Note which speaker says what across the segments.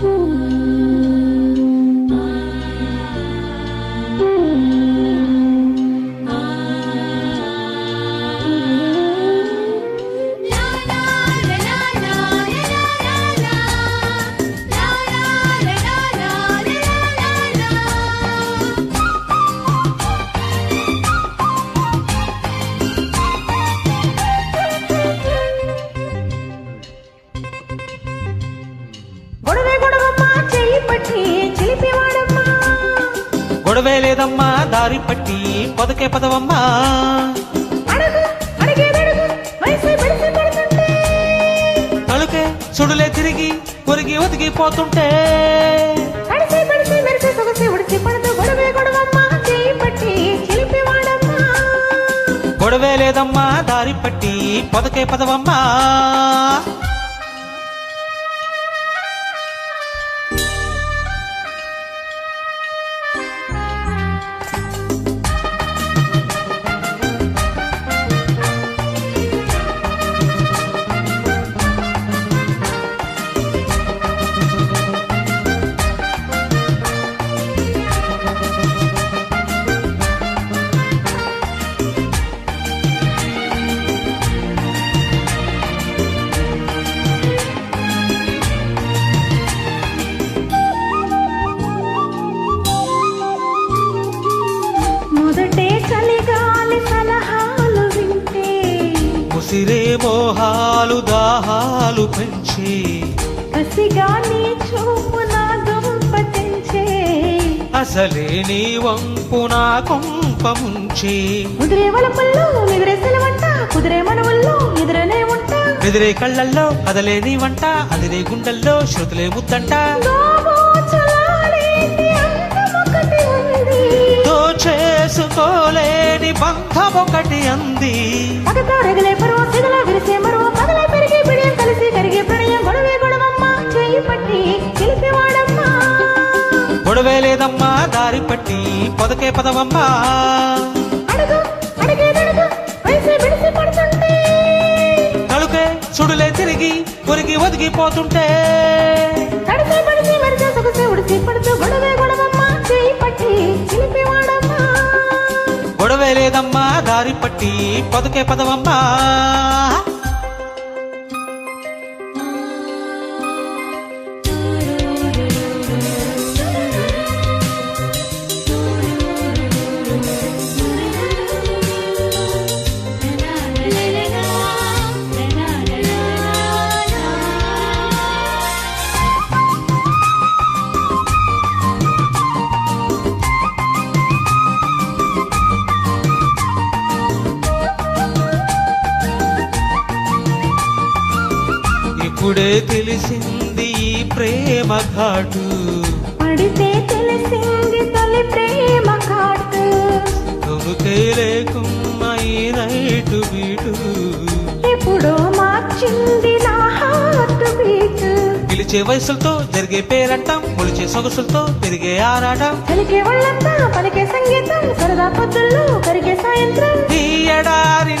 Speaker 1: గొడవే
Speaker 2: గొడవే లేదమ్మా దారి పట్టి పొదకే పదవమ్మా. తలుకే సుడులే తిరిగి ఒరిగి
Speaker 1: పట్టి చిలిపివాడమ్మా.
Speaker 2: గొడవే లేదమ్మా దారి పట్టి పొదకే పదవమ్మా. మోహాలు దాహాలు పెంచి.
Speaker 1: కసిగా నీ చూపు నా దుంప తెంచే.
Speaker 2: అసలే నీ వంపు నా కొంప ముంచి.
Speaker 1: ముదిరే వలపల్లో ఎదురే సెలవంట కుదిరే మనవుల్లో ఎదురనే ఉంటా.
Speaker 2: ఎదిరే కళ్ళల్లో కదలేని వంట అదిరే గుండెల్లో శృతులే ముద్దంట. చేసుకోలేని బంధం ఒకటి అంది. లేదమ్మా దారి పట్టి పొదకే పదవమ్మా. తలుకే సుడులే తిరిగి ఒరిగి ఒదిగిపోతుంటే
Speaker 1: గొడవే
Speaker 2: లేదమ్మా దారి పట్టి పొదకే పదవమ్మా. ఇప్పుడే తెలిసింది ఈ ప్రేమ ఘాటు.
Speaker 1: పడితే తెలిసింది తొలి ప్రేమ
Speaker 2: తొముకే లేకున్నా ఈ నైటు బీటు.
Speaker 1: ఎప్పుడో మార్చింది నా హార్ట్ బీట్.
Speaker 2: పిలిచే వయసులతో జరిగే పేరంటం పొలిచే సొగసులతో పెరిగే ఆరాటం.
Speaker 1: పలికే వాళ్ళంతా పలికే సంగీతం సరదా పొద్దుల్లో కరిగే సాయంత్రం.
Speaker 2: ఈ ఎడారి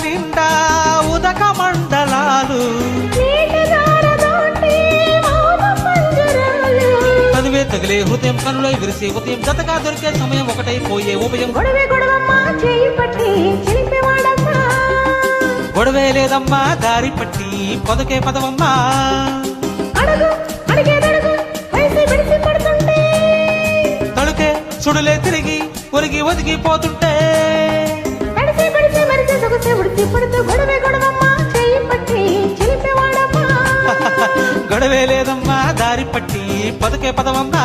Speaker 2: తగిలే హృదయం కనులై విరిసే ఉదయం జతగా దొరికే సమయం ఒకటైపోయే ఉభయం.
Speaker 1: గొడవే గొడవమ్మ చేయి పట్టి
Speaker 2: గొడవే లేదమ్మా దారి పట్టి పొదకే పదవమ్మా.
Speaker 1: అడుగు అడిగేదడుగు వయసు బిడిసి పడుతుంటే.
Speaker 2: తడుకే సుడులే తిరిగి ఒరిగి
Speaker 1: పట్టి చిలిపివాడమ్మా
Speaker 2: గొడవే లేదమ్మా దారి పట్టి పదకే పదవందా